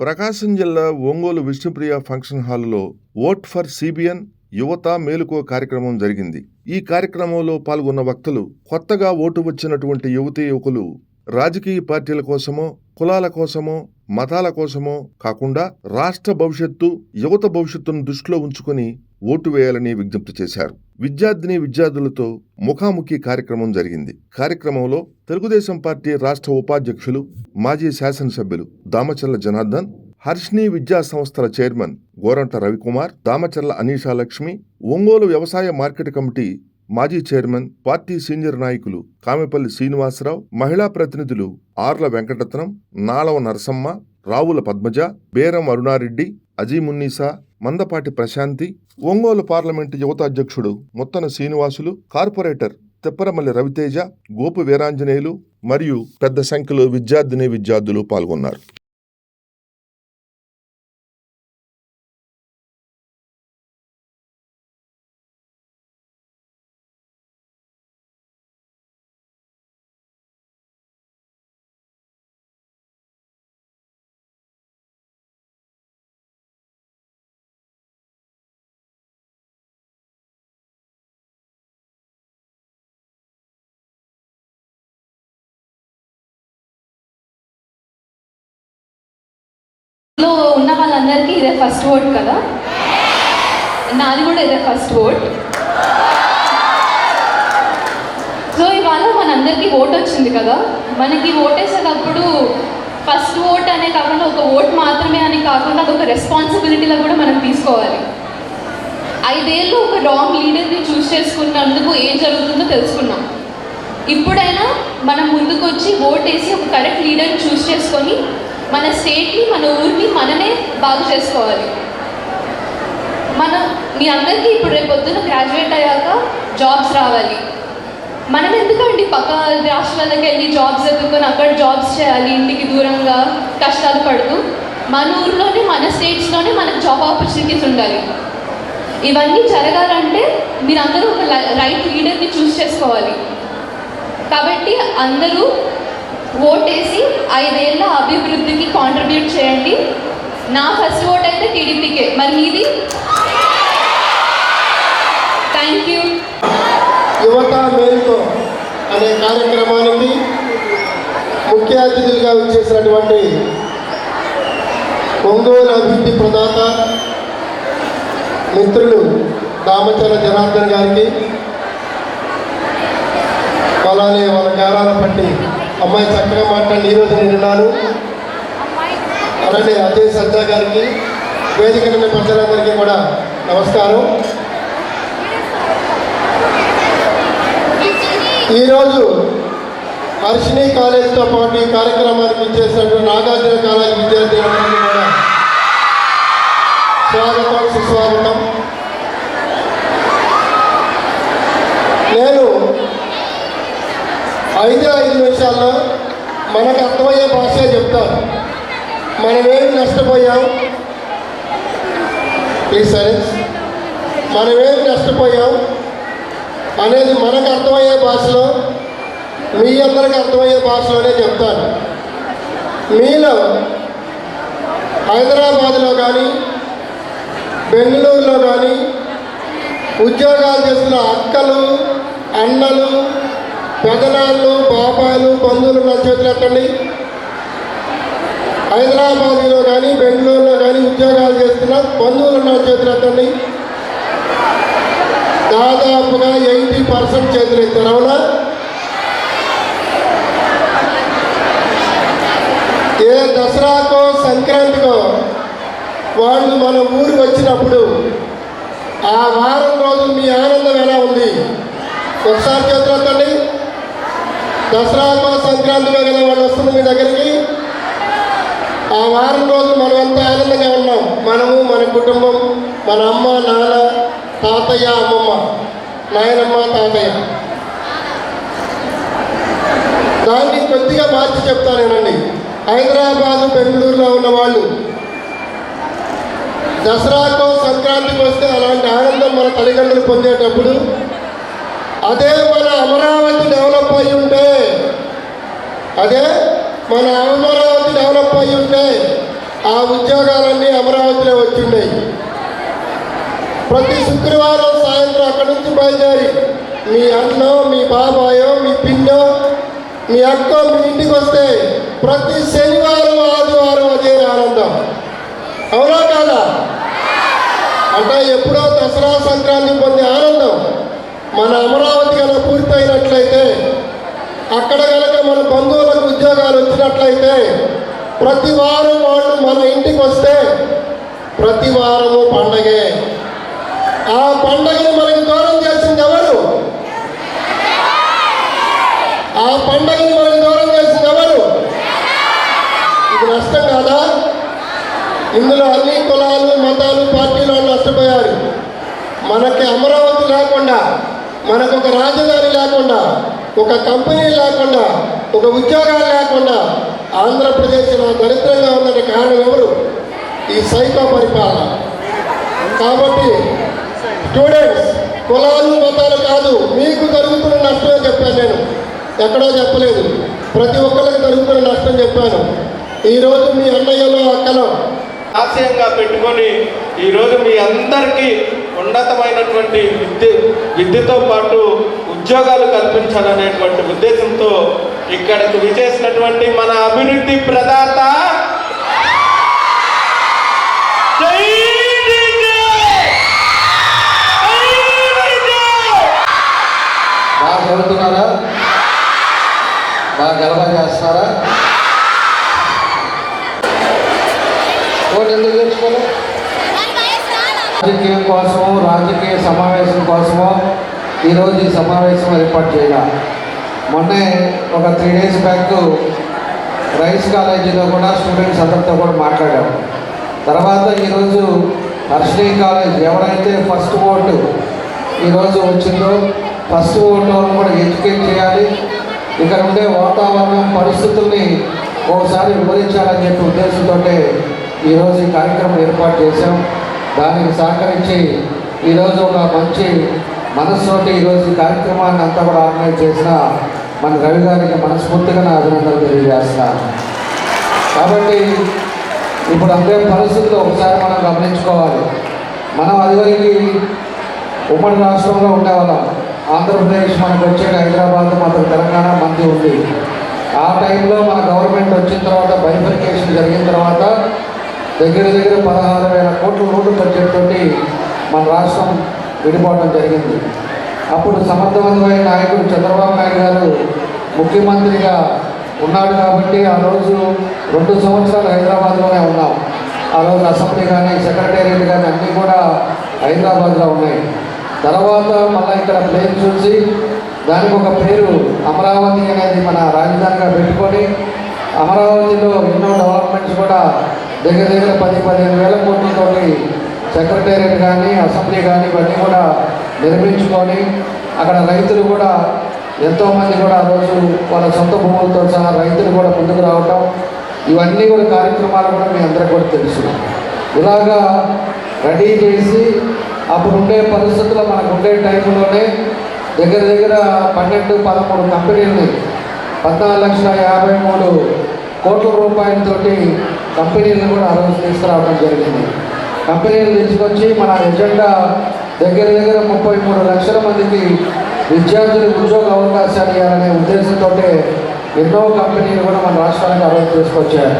ప్రకాశం జిల్లా ఒంగోలు విష్ణుప్రియ ఫంక్షన్ హాల్లో vote for CBN యువత మేలుకో కార్యక్రమం జరిగింది. ఈ కార్యక్రమంలో పాల్గొన్న వక్తలు కొత్తగా ఓటు వచ్చినటువంటి యువతీ యువకులు రాజకీయ పార్టీల కోసమో కులాల కోసమో మతాల కోసమో కాకుండా రాష్ట్ర భవిష్యత్తు యువత భవిష్యత్తును దృష్టిలో ఉంచుకుని ఓటు వేయాలని విజ్ఞప్తి చేశారు. విద్యార్థిని విద్యార్థులతో ముఖాముఖి కార్యక్రమం జరిగింది. కార్యక్రమంలో తెలుగుదేశం పార్టీ రాష్ట్ర ఉపాధ్యక్షులు మాజీ శాసనసభ్యులు దామచర్ల జనార్దన్ హర్షిని విద్యా సంస్థల చైర్మన్ గోరంట రవికుమార్ దామచర్ల అనీషా లక్ష్మి ఒంగోలు వ్యవసాయ మార్కెట్ కమిటీ మాజీ చైర్మన్ పార్టీ సీనియర్ నాయకులు కామెపల్లి శ్రీనివాసరావు మహిళా ప్రతినిధులు ఆర్ల వెంకటరత్నం నాళవ నరసమ్మ రావుల పద్మజ బేరం అరుణారెడ్డి అజీమున్నీసా మందపాటి ప్రశాంతి ఒంగోలు పార్లమెంటు యువత అధ్యక్షుడు ముత్తన శ్రీనివాసులు కార్పొరేటర్ తెప్పరమల్లి రవితేజ గోపు వీరాంజనేయులు మరియు పెద్ద సంఖ్యలో విద్యార్థిని విద్యార్థులు పాల్గొన్నారు. లో ఉన్న వాళ్ళందరికీ ఇదే ఫస్ట్ ఓట్ కదా? నాది కూడా ఇదే ఫస్ట్ ఓట్ సో ఇవాళ మనందరికీ ఓట్ వచ్చింది కదా? మనకి ఓటేసేటప్పుడు ఫస్ట్ ఓట్ అనే కాకుండా ఒక ఓట్ మాత్రమే అని కాకుండా అదొక రెస్పాన్సిబిలిటీలో కూడా మనం తీసుకోవాలి. ఐదేళ్ళు ఒక రాంగ్ లీడర్ని చూస్ చేసుకున్నందుకు ఏం జరుగుతుందో తెలుసుకున్నాం. ఇప్పుడైనా మనం ముందుకొచ్చి ఓట్ ఓటేసి ఒక కరెక్ట్ లీడర్ని చూస్ చేసుకొని మన స్టేట్ని మన ఊరిని మనమే బాగు చేసుకోవాలి. మనం మీ అందరికీ ఇప్పుడు రేపు పొద్దున గ్రాడ్యుయేట్ అయ్యాక జాబ్స్ రావాలి. మనం ఎందుకండి పక్క రాష్ట్రాలకు వెళ్ళి జాబ్స్ ఎదుర్కొని అక్కడ జాబ్స్ చేయాలి? ఇంటికి దూరంగా కష్టాలు పడుతూ మన ఊర్లోనే మన స్టేట్స్లోనే మనకు జాబ్ ఆపర్చునిటీస్ ఉండాలి. ఇవన్నీ జరగాలంటే మీరందరూ ఒక రైట్ లీడర్ని చూస్ చేసుకోవాలి. కాబట్టి అందరూ ఓటేసి ఐదేళ్ళ అభివృద్ధికి కాంట్రిబ్యూట్ చేయండి. నా ఫస్ట్ ఓట్ అయితే టీడీపీకే. మరి మీది? థ్యాంక్ యూ యువత మేలుతో అనే కార్యక్రమానికి ముఖ్య అతిథులుగా వచ్చేసినటువంటి ఒంగోలు అభివృద్ధి ప్రదాత మిత్రులు రామచంద్ర జనార్దన్ గారికి అలానే వాళ్ళ కాలాల పట్టి అమ్మాయి చక్కగా మాట్లాడి ఈరోజు నేను అలానే అజయ్ సజ్జా గారికి వేదిక ఉన్న ప్రజలందరికీ కూడా నమస్కారం. ఈరోజు హర్షిని కాలేజ్తో పాటు ఈ కార్యక్రమానికి ఇచ్చేసినటువంటి నాగార్జున కాలేజ్ విద్యార్థులందరికీ కూడా స్వాగతం సుస్వాగతం. నేను ఐదే ఐదు నిమిషాల్లో మనకు అర్థమయ్యే భాష చెప్తారు. మనమేమి నష్టపోయాం? ప్లీజ్ సైలెన్స్ మనమేమి నష్టపోయాం అనేది మనకు అర్థమయ్యే భాషలో మీ అందరికి అర్థమయ్యే భాషలోనే చెప్తాను మీలో హైదరాబాద్లో కానీ బెంగళూరులో కానీ ఉద్యోగాలు చేస్తున్న అక్కలు అన్నలు పెదనాళ్ళు బాబాయిలు బంధువులు నా చేతులు ఎత్తండి. హైదరాబాద్లో కానీ బెంగళూరులో కానీ ఉద్యోగాలు చేస్తున్న బంధువులు నా చేతులు ఎత్తండి. దాదాపుగా ఎయిటీ పర్సెంట్ చేతులు ఎత్తారు అవునా? ఏ దసరాకో సంక్రాంతికో వాళ్ళు మన ఊరు వచ్చినప్పుడు ఆ వారం రోజులు మీ ఆనందం ఎలా ఉంది? ఒకసారి చేతులు ఎత్తండి. దసరా సంక్రాంతిలో కదా వాళ్ళు వస్తుంది మీ దగ్గరికి. ఆ వారం రోజులు మనం ఆనందంగా ఉన్నాం. మనము మన కుటుంబం మన అమ్మ నాన్న తాతయ్య అమ్మమ్మ నాయనమ్మ తాతయ్య. దాన్ని కొద్దిగా మార్చి చెప్తానేనండి హైదరాబాదు బెంగళూరులో ఉన్న వాళ్ళు దసరాకో సంక్రాంతికి వస్తే అలాంటి ఆనందం మన తల్లిదండ్రులు పొందేటప్పుడు అదే మన అమరావతి డెవలప్ అయి ఉంటే అదే మన అమరావతి డెవలప్ అయి ఉంటే ఆ ఉద్యోగాలన్నీ అమరావతిలో వచ్చిండేవి ప్రతి శుక్రవారం సాయంత్రం అక్కడి నుంచి బయలుదేరి మీ అన్నో మీ బాబాయో మీ పిన్నో మీ అక్క మీ ఇంటికి వస్తే ప్రతి శనివారం ఆదివారం అదే ఆనందం. అవునా కాదా? అంటే ఎప్పుడో దసరా సంక్రాంతి పొందే ఆనందం. మన అమరావతి కనుక పూర్తయినట్లయితే అక్కడ కనుక మన బంధువులకు ఉద్యోగాలు వచ్చినట్లయితే ప్రతి వారం వాళ్ళు మన ఇంటికి వస్తే ప్రతి వారము పండగే. ఆ పండగను మనకి దూరం చేసింది ఎవరు? ఆ పండగను మనకి దూరం చేసింది ఎవరు? ఇది నష్టం కాదా? ఇందులో అన్ని కులాలు మతాలు పార్టీలు వాళ్ళు నష్టపోయారు. మనకి అమరావతి లేకుండా మనకు ఒక రాజధాని లేకుండా ఒక కంపెనీ లేకుండా ఒక ఉద్యోగాలు లేకుండా ఆంధ్రప్రదేశ్ నా దరిద్రంగా ఉన్నది కారణం ఎవరు? ఈ సైకో పరిపాలన. కాబట్టి స్టూడెంట్స్ కులాలు మతాలు కాదు మీకు జరుగుతున్న నష్టమే చెప్పాను నేను. ఎక్కడో చెప్పలేదు. ప్రతి ఒక్కరికి జరుగుతున్న నష్టం చెప్పాను. ఈరోజు మీ అన్నయ్యలో అక్కలో ఆశయంగా పెట్టుకొని ఈరోజు మీ అందరికీ ఉన్నతమైనటువంటి విద్య విద్యతో పాటు ఉద్యోగాలు కల్పించాలనేటువంటి ఉద్దేశంతో ఇక్కడికి విచేసినటువంటి మన అభివృద్ధి ప్రదాత! బాగా చదువుతున్నారా? బాగా గలబా చేస్తున్నారా? ఓటు ఎందుకు తెచ్చుకోవాలి? రాజకీయం సమావేశం కోసమో ఈరోజు ఈ సమావేశం ఏర్పాటు చేయాల మొన్నే ఒక త్రీ డేస్ బ్యాక్ రైస్ కాలేజీలో కూడా స్టూడెంట్స్ అందరితో కూడా మాట్లాడాము తర్వాత ఈరోజు హర్షణీ కాలేజ్ ఎవరైతే ఫస్ట్ ఓటు ఈరోజు వచ్చిందో ఫస్ట్ ఓటు కూడా ఎడ్యుకేట్ చేయాలి. ఇక్కడ ఉండే వాతావరణం పరిస్థితుల్ని ఒకసారి వివరించాలని చెప్పి ఉద్దేశంతో ఈరోజు ఈ కార్యక్రమం ఏర్పాటు చేశాం. దానికి సహకరించి ఈరోజు ఒక మంచి మనస్సుతోటి ఈరోజు కార్యక్రమాన్ని అంతా కూడా ఆర్గనైజ్ చేసిన మన రవి గారికి మనస్ఫూర్తిగా నా అభినందనలు తెలియజేస్తాను కాబట్టి ఇప్పుడు అంతే పరిస్థితులు ఒకసారి మనం గమనించుకోవాలి. మనం అదివరకు ఉమ్మడి రాష్ట్రంలో ఉండేవాళ్ళం. ఆంధ్రప్రదేశ్ మనకు వచ్చేది హైదరాబాద్ మనకు తెలంగాణ మంది ఉంది. ఆ టైంలో మన గవర్నమెంట్ వచ్చిన తర్వాత బైఫర్కేషన్ జరిగిన తర్వాత దగ్గర దగ్గర పదహారు వేల కోట్ల రోడ్డు బడ్జెట్ తోటి మన రాష్ట్రం విడిపోవడం జరిగింది. అప్పుడు సమర్థవంతమైన నాయకుడు చంద్రబాబు నాయుడు గారు ముఖ్యమంత్రిగా ఉన్నాడు కాబట్టి ఆ రోజు రెండు సంవత్సరాలు హైదరాబాద్లోనే ఉన్నాం. ఆ రోజు అసెంబ్లీ కానీ సెక్రటేరియట్ కానీ అన్నీ కూడా హైదరాబాద్లో ఉన్నాయి. తర్వాత మళ్ళీ ఇక్కడ ప్లేన్ చూసి దానికి ఒక పేరు అమరావతి అనేది మన రాజధానిగా పెట్టుకొని అమరావతిలో ఎన్నో డెవలప్మెంట్స్ కూడా దగ్గర దగ్గర పది పదిహేను వేల కోట్లతోటి సెక్రటేరియట్ కానీ అసెంబ్లీ కానీ ఇవన్నీ కూడా నిర్మించుకొని అక్కడ రైతులు కూడా ఎంతోమంది కూడా ఆ రోజు వాళ్ళ సొంత భూములతో సహా రైతులు కూడా ముందుకు రావటం ఇవన్నీ కూడా కార్యక్రమాలు కూడా మీ అందరికి కూడా తెలుసు. ఇలాగా రెడీ చేసి అప్పుడు ఉండే పరిస్థితుల్లో మనకు ఉండే టైంలోనే దగ్గర దగ్గర పన్నెండు పదమూడు కంపెనీలని పద్నాలుగు లక్షల యాభై మూడు కోట్ల రూపాయలతోటి కంపెనీలను కూడా ఆ రోజు తీసుకురావడం జరిగింది. కంపెనీలు తీసుకొచ్చి మన ఎజెండా దగ్గర దగ్గర ముప్పై మూడు లక్షల మందికి విద్యార్థులకు ఉద్యోగ అవకాశాలు ఇవ్వాలనే ఉద్దేశంతో ఎన్నో కంపెనీలు కూడా మన రాష్ట్రానికి అభివృద్ధి తీసుకొచ్చారు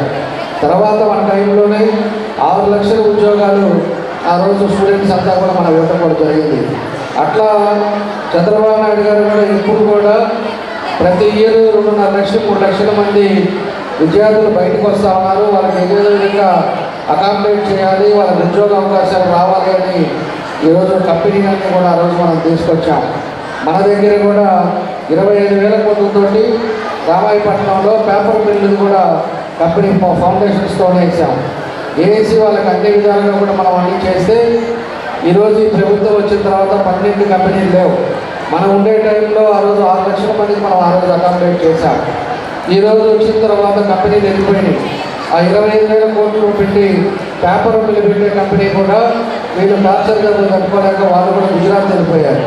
తర్వాత మన టైంలోనే ఆరు లక్షల ఉద్యోగాలు ఆ రోజు స్టూడెంట్స్ అంతా కూడా మనం ఇవ్వటం కూడా జరిగింది. అట్లా చంద్రబాబు నాయుడు గారు కూడా ఇప్పుడు కూడా ప్రతి ఇయర్ రెండున్నర లక్షలు మూడు లక్షల మంది విద్యార్థులు బయటకు వస్తూ ఉన్నారు. వాళ్ళకి ఏదో విధంగా అకామిడేట్ చేయాలి వాళ్ళకి ఉద్యోగ అవకాశాలు రావాలి అని ఈరోజు కంపెనీలన్నీ కూడా ఆ రోజు మనం తీసుకొచ్చాం. మన దగ్గర కూడా ఇరవై ఐదు వేల కోట్లతోటి రామాయపట్నంలో పేపర్ మిల్లు కూడా కంపెనీ ఫౌండేషన్స్తో వేసాం వేసి వాళ్ళకి అన్ని విధాలుగా కూడా మనం అన్ని చేస్తే ఈరోజు ఈ ప్రభుత్వం వచ్చిన తర్వాత పన్నెండు కంపెనీలు లేవు. మనం ఉండే టైంలో ఆ రోజు ఆరు లక్షల మందికి మనం ఆ రోజు అకామిడేట్ చేశాం. ఈరోజు వచ్చిన తర్వాత కంపెనీలు వెళ్ళిపోయినాయి. ఆ ఇరవై ఐదు వేల కోట్లు పెట్టి పేపర్ మిల్లు పెట్టే కంపెనీ కూడా వీళ్ళు టార్చర్ గారు తట్టుకోలేక వాళ్ళు కూడా గుజరాత్ వెళ్ళిపోయారు.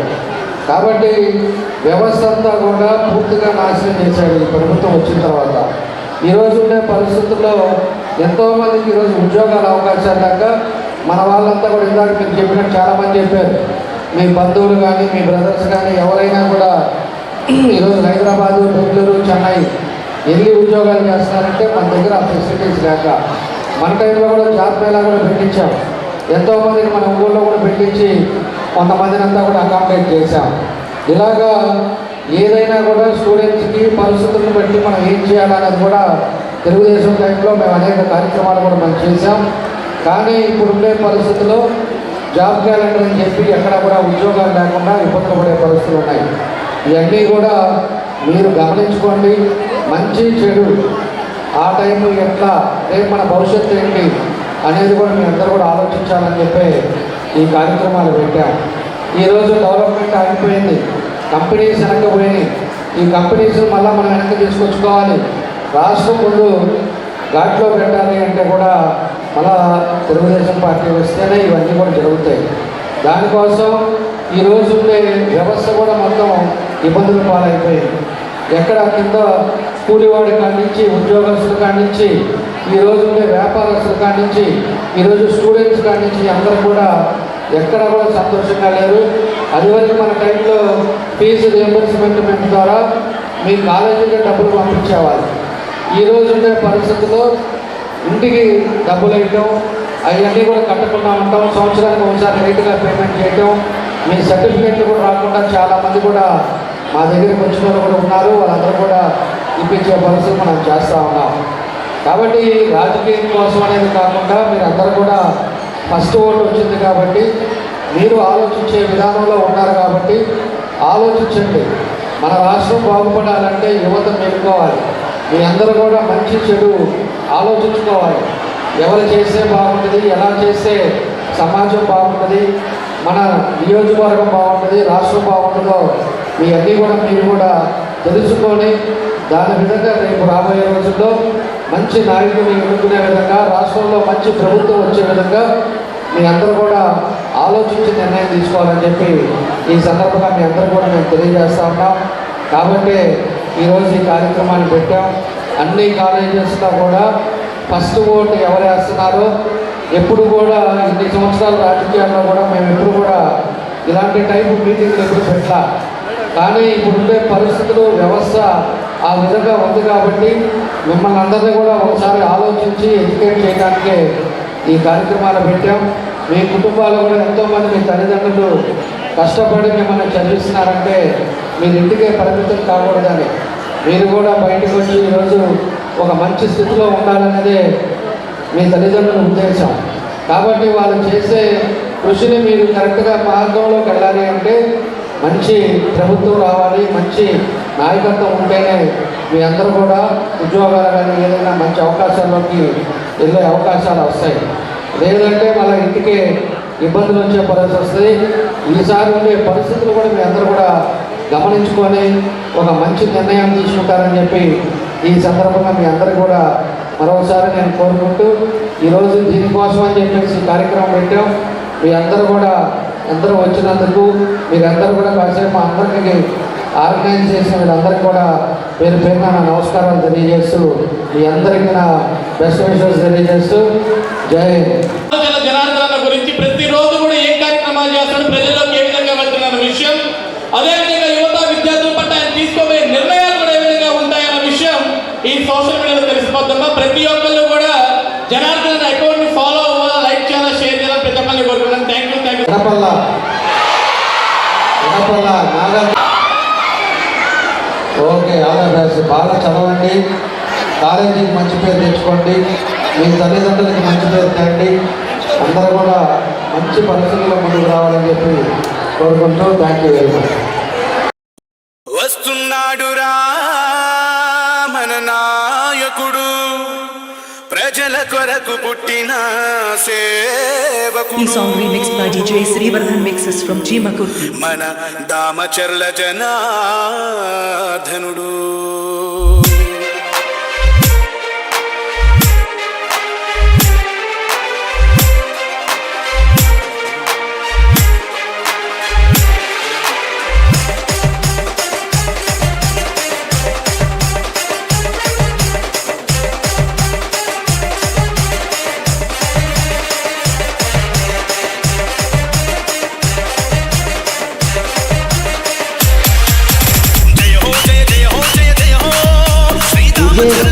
కాబట్టి వ్యవస్థ అంతా కూడా పూర్తిగా నాశనం చేశాడు ఈ ప్రభుత్వం వచ్చిన తర్వాత. ఈరోజు ఉండే పరిస్థితుల్లో ఎంతోమందికి ఈరోజు ఉద్యోగాల అవకాశాలు దాకా మన వాళ్ళంతా కూడా ఇందాక మీరు చెప్పినట్టు చాలామంది చెప్పారు. మీ బంధువులు కానీ మీ బ్రదర్స్ కానీ ఎవరైనా కూడా ఈరోజు హైదరాబాదు బెంగళూరు చెన్నై వెళ్ళి ఉద్యోగాలు చేస్తున్నారంటే మన దగ్గర ఆ ఫెసిలిటీస్ లేక. మన టైంలో కూడా జాబ్ మేళా కూడా పెట్టించాం. ఎంతోమందిని మన ఊళ్ళో కూడా పెట్టించి కొంతమందిని అంతా కూడా అకామిడేట్ చేశాం. ఇలాగా ఏదైనా కూడా స్టూడెంట్స్కి పరిస్థితులను బట్టి మనం ఏం చేయాలనేది కూడా తెలుగుదేశం టైంలో మేము అనేక కార్యక్రమాలు కూడా మనం చేశాం. కానీ ఇప్పుడుండే పరిస్థితుల్లో జాబ్ క్యాలెండర్ అని చెప్పి ఎక్కడ కూడా ఉద్యోగాలు లేకుండా ఇబ్బంది పడే పరిస్థితులు ఉన్నాయి. ఇవన్నీ కూడా మీరు గమనించుకోండి మంచి చెడు ఆ టైంలో ఎట్లా రేపు మన భవిష్యత్తు ఏంటి అనేది కూడా మీ అందరూ కూడా ఆలోచించాలని చెప్పి ఈ కార్యక్రమాలు పెట్టాం ఈరోజు డెవలప్మెంట్ ఆగిపోయింది కంపెనీస్ వెనక్కిపోయినాయి ఈ కంపెనీస్ మళ్ళీ మనం వెనక్కి తీసుకొచ్చుకోవాలి. రాష్ట్రం ముందు ఘాట్లో పెట్టాలి అంటే కూడా మళ్ళా తెలుగుదేశం పార్టీ వస్తేనే ఇవన్నీ కూడా జరుగుతాయి. దానికోసం ఈ రోజు ఉండే వ్యవస్థ కూడా మొత్తం ఇబ్బందులు పాలైపోయింది. ఎక్కడ కింద కూలివాడి కానించి నుంచి కానించి ఈరోజు ఈ రోజు ఉండే వ్యాపారస్తుల కానించి ఈరోజు స్టూడెంట్స్ కానించి నుంచి అందరూ కూడా ఎక్కడ కూడా సంతోషంగా లేరు. అది వరకు మన టైంలో ఫీజు రియంబర్స్మెంట్ ద్వారా మీ కాలేజీకి డబ్బులు పంపించేవాళ్ళు. ఈరోజు ఉండే పరిస్థితుల్లో ఇంటికి డబ్బులు వేయటం అవన్నీ కూడా కట్టకుండా ఉంటాం. సంవత్సరానికి ఒకసారి రైతుగా పేమెంట్ చేయటం. మీ సర్టిఫికేట్లు కూడా రాకుండా చాలామంది కూడా మా దగ్గరికి వచ్చిన వాళ్ళు కూడా ఉన్నారు. వాళ్ళందరూ కూడా ఇప్పించే పరిస్థితి మనం చేస్తూ ఉన్నాం. కాబట్టి రాజకీయం కోసం అనేది కాకుండా మీరు అందరూ కూడా ఫస్ట్ ఓటు వచ్చింది కాబట్టి మీరు ఆలోచించే విధానంలో ఉన్నారు కాబట్టి ఆలోచించండి. మన రాష్ట్రం బాగుపడాలంటే యువత మేలుకోవాలి. మీ అందరూ కూడా మంచి చెడు ఆలోచించుకోవాలి. ఎవరు చేస్తే బాగుంటుంది ఎలా చేస్తే సమాజం బాగుంటుంది మన నియోజకవర్గం బాగుంటుంది రాష్ట్రం బాగుంటుందో మీ అన్నీ కూడా మీరు కూడా తెలుసుకొని దాని విధంగా రేపు రాబోయే రోజుల్లో మంచి నాయకుడిని ఎన్నుకునే విధంగా రాష్ట్రంలో మంచి ప్రభుత్వం వచ్చే విధంగా మీ అందరూ కూడా ఆలోచించి నిర్ణయం తీసుకోవాలని చెప్పి ఈ సందర్భంగా మీ అందరూ కూడా మేము తెలియజేస్తా ఉన్నాం. కాబట్టి ఈరోజు ఈ కార్యక్రమాన్ని పెట్టాం. అన్ని కాలేజెస్లో కూడా ఫస్ట్ ఓటు ఎవరు వేస్తున్నారో ఎప్పుడు కూడా ఇన్ని సంవత్సరాల రాజకీయాల్లో కూడా మేము ఎప్పుడు కూడా ఇలాంటి టైపు మీటింగ్లు ఎప్పుడు పెట్టా కానీ ఇప్పుడుండే పరిస్థితులు వ్యవస్థ ఆ విధంగా ఉంది కాబట్టి మిమ్మల్ని అందరినీ కూడా ఒకసారి ఆలోచించి ఎడ్యుకేట్ చేయడానికే ఈ కార్యక్రమాలు పెట్టాం. మీ కుటుంబాలు కూడా ఎంతోమంది మీ తల్లిదండ్రులు కష్టపడి మిమ్మల్ని చదివిస్తున్నారంటే మీరు ఇంటికే పరిమితం కాకూడదని. మీరు కూడా బయటకు వచ్చి ఈరోజు ఒక మంచి స్థితిలో ఉండాలన్నదే మీ తల్లిదండ్రుల ఉద్దేశం. కాబట్టి వాళ్ళు చేసే కృషిని మీరు కరెక్ట్గా మార్గంలోకి వెళ్ళాలి అంటే మంచి ప్రభుత్వం రావాలి మంచి నాయకత్వం ఉంటేనే మీ అందరూ కూడా ఉద్యోగాలు కానీ ఏదైనా మంచి అవకాశాల్లోకి వెళ్ళే అవకాశాలు వస్తాయి. లేదంటే మళ్ళీ ఇంటికి ఇబ్బందులు వచ్చే పరిస్థితి వస్తుంది. ఈసారి ఉండే పరిస్థితులు కూడా మీ అందరూ కూడా గమనించుకొని ఒక మంచి నిర్ణయం తీసుకుంటారని చెప్పి ఈ సందర్భంగా మీ అందరూ కూడా మరోసారి నేను కోరుకుంటూ ఈరోజు దీనికోసం అని చెప్పేసి కార్యక్రమం పెట్టాం. మీ అందరూ కూడా అందరూ వచ్చినందుకు మీరందరూ కూడా కాసేపు అందరికీ ఆర్గనైజ్ చేసిన వీళ్ళందరికీ కూడా పేరు పేరున నా నమస్కారాలు తెలియజేస్తూ మీ అందరికీ నా బెస్ట్ విషెస్ తెలియజేస్తూ జై జనార్దన గురించి ప్రతిరోజు కూడా ఏ కార్యక్రమాలు చేస్తాడు ప్రజల్లోకి ఏ విధంగా వెళ్తున్న విషయం. అదే యువత విద్యార్థుల పట్ల ఆయన తీసుకోబోయే నిర్ణయాలు కూడా ఏ విధంగా ఉంటాయన్న విషయం ఈ సోషల్ మీడియాలో తెలిసిపోతుందా ప్రతి ఒక్కళ్ళు కూడా జనార్దన్ అకౌంట్ని ఫాలో అవ్వాలా లైక్ చేయాలా షేర్ చేయాలని ప్రతి ఒక్కరిని కోరుకున్నాను thank you thank you Edapalla Edapalla Nagar. Okay Andhra Pradesh best. బాగా చదవండి. కాలేజీకి మంచి పేరు తెచ్చుకోండి. మీ తల్లిదండ్రులకి మంచి పేరు తెండి. అందరూ కూడా మంచి పరిస్థితుల్లో ముందుకు రావాలని చెప్పి కోరుకుంటూ థ్యాంక్ యూ వెరీ మచ్ కొరకు పుట్టిన ఈ సేవకుడు song by DJ Srivardhan mixes from G Makurti. మన దామచర్ల జనాధనుడు Baby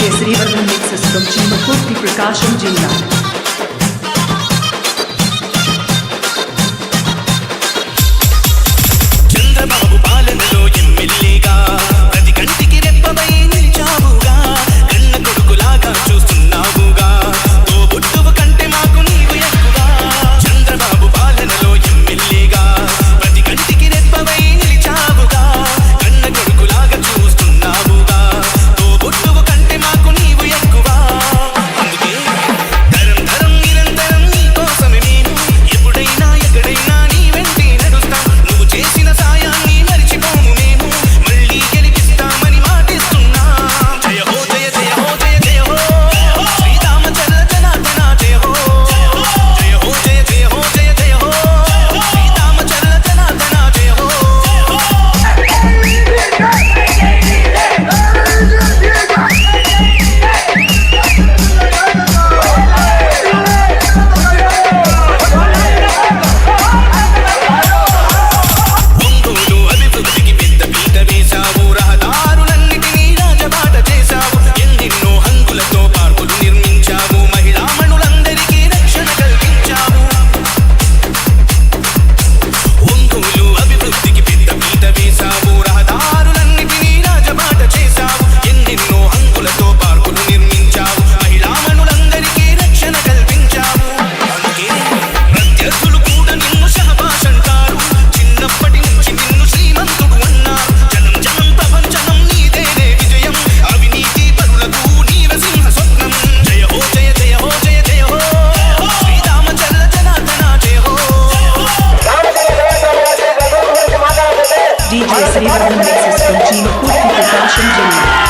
TS riverfront mix system ચીમકોટથી Prakasam જિલ્લા DJ Sri Varman mixes from Team Hood Production Jimmy.